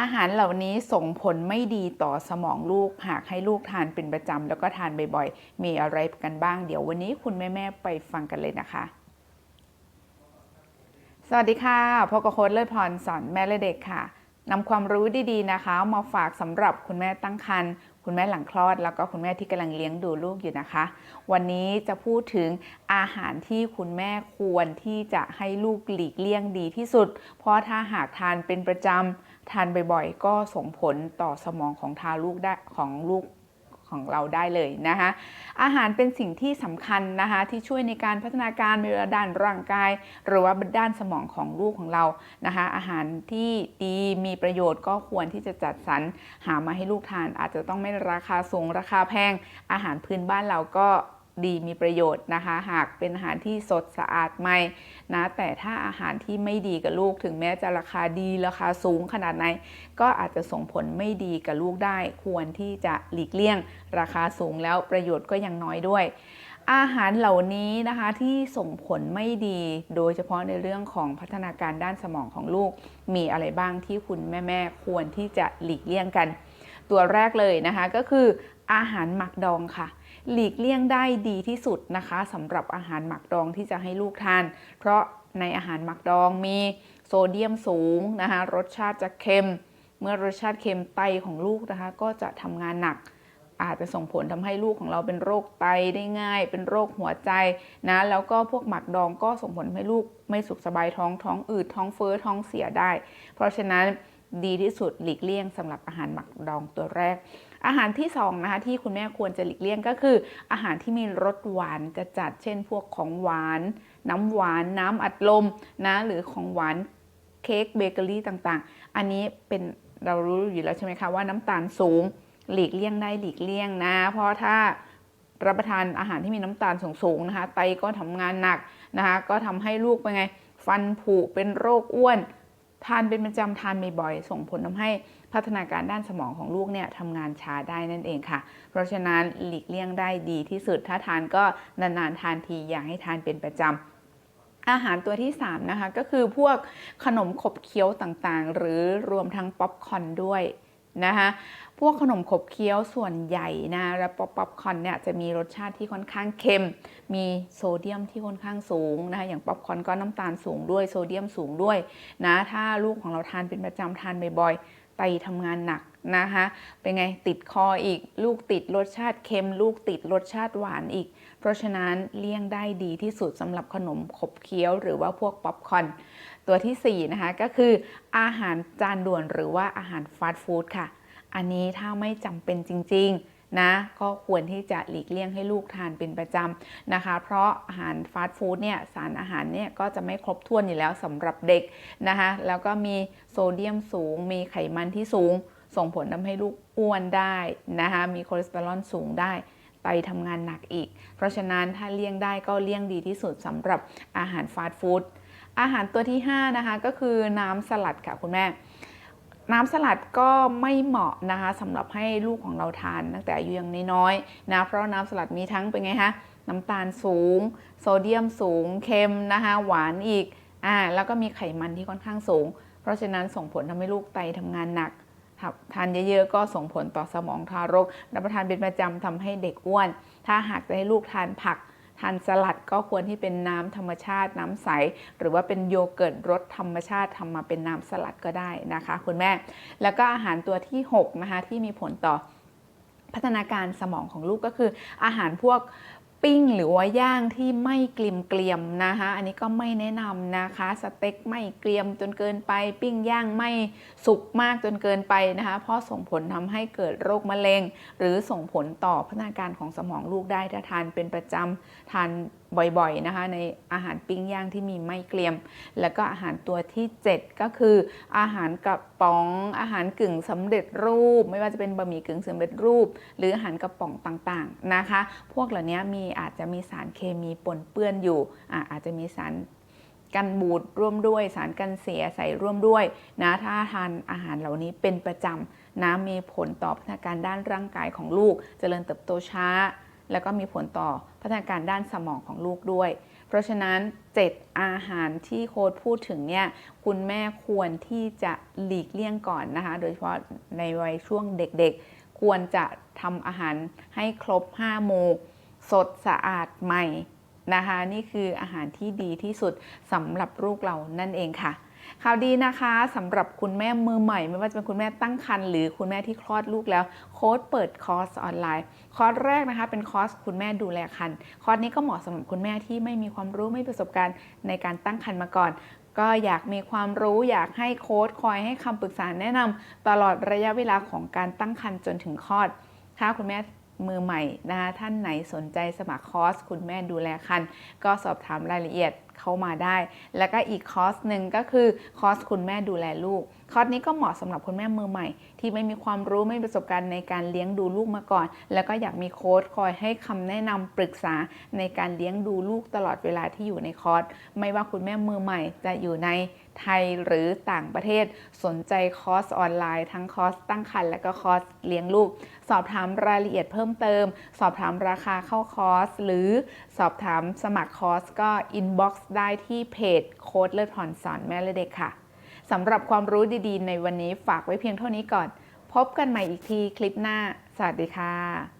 อาหารเหล่านี้ส่งผลไม่ดีต่อสมองลูก หากให้ลูกทานเป็นประจำแล้วก็ทานบ่อยๆ มีอะไรกันบ้าง เดี๋ยววันนี้คุณแม่ๆไปฟังกันเลยนะคะ สวัสดีค่ะพบกับโค้ดเลิศพรสอนแม่และเด็กค่ะนำความรู้ดีๆนะคะ มาฝากสำหรับคุณแม่ตั้งครรภ์คุณแม่หลังคลอด แล้วก็คุณแม่ที่กำลังเลี้ยงดูลูกอยู่นะคะ วันนี้จะพูดถึงอาหารที่คุณแม่ควรที่จะให้ลูกหลีกเลี่ยงดีที่สุด เพราะถ้าหากทานเป็นประจำ ทานบ่อยๆ ก็ส่งผลต่อสมองของทารลูกได้ของลูกของเราได้เลยนะคะอาหารเป็นสิ่งที่สำคัญนะคะที่ช่วยในการพัฒนาการไม่ว่าด้านร่างกาย หรือว่าด้านสมองของลูกของเรานะคะอาหารที่ดีมีประโยชน์ก็ควรที่จะจัดสรรหามาให้ลูกทาน อาจจะต้องไม่ราคาสูงราคาแพง อาหารพื้นบ้านเราก็ ดีมีประโยชน์นะคะ หากเป็นอาหารที่สดสะอาดใหม่นะแต่ถ้าอาหารที่ไม่ดีกับลูกถึงแม้จะราคาดีราคาสูงขนาดไหนก็อาจจะส่งผลไม่ดีกับลูกได้ ควรที่จะหลีกเลี่ยง ราคาสูงแล้วประโยชน์ก็ยังน้อยด้วย อาหารเหล่านี้นะคะที่ส่งผลไม่ดี โดยเฉพาะในเรื่องของพัฒนาการด้านสมองของลูก มีอะไรบ้างที่คุณแม่ๆควรที่จะหลีกเลี่ยงกัน ตัวแรกเลยนะคะก็คืออาหารหมักดองค่ะ หลีกเลี่ยงได้ดีที่สุดนะคะสำหรับอาหารหมักดองที่จะให้ลูกทาน เพราะในอาหารหมักดองมีโซเดียมสูงนะคะรสชาติจะเค็ม เมื่อรสชาติเค็มไตของลูกนะคะ ก็จะทำงานหนัก อาจจะส่งผลทำให้ลูกของเราเป็นโรคไตได้ง่าย เป็นโรคหัวใจนะแล้วก็พวกหมักดองก็ส่งผลให้ลูกไม่สุขสบายท้องท้องอืดท้องเฟ้อท้องเสียได้ เพราะฉะนั้น ดีที่สุดหลีกเลี่ยงสำหรับอาหารหมักดองตัวแรก อาหารที่2นะคะที่คุณแม่ควรจะหลีกเลี่ยงก็คือ อาหารที่มีรสหวานจะจัดเช่น พวกของหวาน น้ำหวานน้ำอัดลมนะหรือของหวานเค้กเบเกอรี่ต่างๆ อันนี้เป็นเรารู้อยู่แล้วใช่ไหมคะว่าน้ำตาลสูงหลีกเลี่ยงได้หลีกเลี่ยงนะ เพราะถ้ารับประทานอาหารที่มีน้ำตาลสูงๆนะคะ ไตก็ทำงานหนักนะคะ ก็ทำให้ลูกเป็นไง ฟันผุเป็นโรคอ้วน ทานเป็นประจำทานบ่อยๆส่งผลทำให้พัฒนาการด้านสมองของลูกเนี่ยทำงานช้าได้นั่นเองค่ะ เพราะฉะนั้นหลีกเลี่ยงได้ดีที่สุด ถ้าทานก็นานๆทานทีอย่าให้ทานเป็นประจำอาหารตัวที่ 3 นะคะ ก็คือพวกขนมขบเคี้ยวต่างๆ หรือรวมทั้งป๊อปคอร์นด้วย นะคะพวกขนมขบเคี้ยวส่วนใหญ่นะและป๊อปป๊อปคอร์นเนี่ยจะมีรสชาติที่ค่อนข้างเค็ม มีโซเดียมที่ค่อนข้างสูงนะคะอย่างป๊อปคอร์นก็น้ำตาลสูงด้วยโซเดียมสูงด้วยนะถ้าลูกของเราทานเป็นประจำทานบ่อยๆไตทำงานหนัก นะคะ เป็นไงติดคออีก ลูกติดรสชาติเค็ม ลูกติดรสชาติหวานอีก เพราะฉะนั้นเลี่ยงได้ดีที่สุดสำหรับขนมขบเคี้ยวหรือว่าพวกป๊อปคอร์นตัวที่4นะคะก็คืออาหารจานด่วนหรือว่าอาหารฟาสต์ฟู้ดค่ะ อันนี้ถ้าไม่จำเป็นจริงๆนะก็ควรที่จะหลีกเลี่ยงให้ลูกทานเป็นประจำนะคะ เพราะอาหารฟาสต์ฟู้ดเนี่ยสารอาหารเนี่ยก็จะไม่ครบถ้วนอยู่แล้วสำหรับเด็กนะคะ แล้วก็มีโซเดียมสูง มีไขมันที่สูง ส่งผลทำให้ลูกอ้วนได้นะคะมีคอเลสเตอรอลสูงได้ไตทำงานหนักอีก เพราะฉะนั้นถ้าเลี่ยงได้ก็เลี่ยงดีที่สุดสำหรับอาหารฟาสต์ฟู้ดอาหารตัวที่ 5 นะคะ ก็คือน้ำสลัดค่ะคุณแม่ น้ำสลัดก็ไม่เหมาะนะคะสำหรับให้ลูกของเราทานตั้งแต่อายุยังน้อยๆนะเพราะน้ำสลัดมีทั้งเป็นไงคะน้ำตาลสูง โซเดียมสูง เค็มนะคะหวานอีกอ่าแล้วก็มีไขมันที่ค่อนข้างสูง เพราะฉะนั้นส่งผลทำให้ลูกไตทำงานหนัก ทานเยอะๆ ก็ส่งผลต่อสมองทารก รับประทานเป็นประจำทำให้เด็กอ้วน ถ้าหากจะให้ลูกทานผักทานสลัดก็ควรที่เป็นน้ำธรรมชาติน้ำใส หรือว่าเป็นโยเกิร์ตรสธรรมชาติทำมาเป็นน้ำสลัดก็ได้นะคะคุณแม่ แล้วก็อาหารตัวที่6นะคะที่มีผลต่อพัฒนาการสมองของลูกก็คืออาหารพวก ปิ้งหรือว่าย่างที่ไม่เกลียมเกลียมนะคะ อันนี้ก็ไม่แนะนำนะคะ สเต็กไม่เกลียมจนเกินไป ปิ้งย่างไม่สุกมากจนเกินไปนะคะ เพราะส่งผลทำให้เกิดโรคมะเร็ง หรือส่งผลต่อพัฒนาการของสมองลูกได้ถ้าทานเป็นประจำทาน บ่อยๆนะคะในอาหารปิ้งย่างที่มีไม่เกลียม แล้วก็อาหารตัวที่ 7 ก็คือ อาหารกระป๋องอาหารกึ่งสำเร็จรูป ไม่ว่าจะเป็นบะหมี่กึ่งสำเร็จรูป หรืออาหารกระป๋องต่างๆนะคะ พวกเหล่านี้มีอาจจะมีสารเคมีปนเปื้อนอยู่อาอาจจะมีสารกันบูดร่วมด้วยสารกันเสียใส่ร่วมด้วยนะถ้าทานอาหารเหล่านี้เป็นประจำนะมีผลต่อพัฒนาการด้านร่างกายของลูกจเจริญเติบโตช้า แล้วก็มีผลต่อพัฒนาการด้านสมองของลูกด้วย เพราะฉะนั้น 7 อาหารที่โค้ดพูดถึงเนี่ยคุณแม่ควรที่จะหลีกเลี่ยงก่อนนะคะ โดยเฉพาะในวัยช่วงเด็กๆ ควรจะทำอาหารให้ครบ5หมู่สดสะอาดใหม่นะคะ นี่คืออาหารที่ดีที่สุดสำหรับลูกเรานั่นเองค่ะ ข่าวดีนะคะสำหรับคุณแม่มือใหม่ ไม่ว่าจะเป็นคุณแม่ตั้งครรภ์หรือคุณแม่ที่คลอดลูกแล้ว โค้ดเปิดคอร์สออนไลน์ คอร์สแรกนะคะ เป็นคอร์สคุณแม่ดูแลครรภ์คอร์สนี้ก็เหมาะสำหรับคุณแม่ที่ไม่มีความรู้ไม่ประสบการณ์ในการตั้งครรภ์มาก่อนก็อยากมีความรู้อยากให้โค้ดคอยให้คำปรึกษาแนะนำตลอดระยะเวลาของการตั้งครรภ์จนถึงคลอด ถ้าคุณแม่มือใหม่นะคะท่านไหนสนใจสมัครคอร์สคุณแม่ดูแลครรภ์ก็สอบถามรายละเอียด เข้ามาได้ แล้วก็อีกคอร์สหนึ่งก็คือคอร์สคุณแม่ดูแลลูก คอร์สนี้ก็เหมาะสำหรับคุณแม่มือใหม่ ที่ไม่มีความรู้ไม่มีประสบการณ์ในการเลี้ยงดูลูกมาก่อน แล้วก็อยากมีโค้ดคอยให้คำแนะนำปรึกษาในการเลี้ยงดูลูกตลอดเวลาที่อยู่ในคอร์ส ไม่ว่าคุณแม่มือใหม่จะอยู่ในไทยหรือต่างประเทศสนใจคอร์สออนไลน์ ทั้งคอร์สตั้งครรภ์และก็คอร์สเลี้ยงลูก สอบถามรายละเอียดเพิ่มเติม สอบถามราคาเข้าคอร์ส หรือสอบถามสมัครคอร์สก็อินบ็อกซ์ได้ที่เพจโค้ดเลิศพรสอนแม่และเด็กค่ะสำหรับความรู้ดีๆ ในวันนี้ฝากไว้เพียงเท่านี้ก่อน พบกันใหม่อีกทีคลิปหน้า สวัสดีค่ะ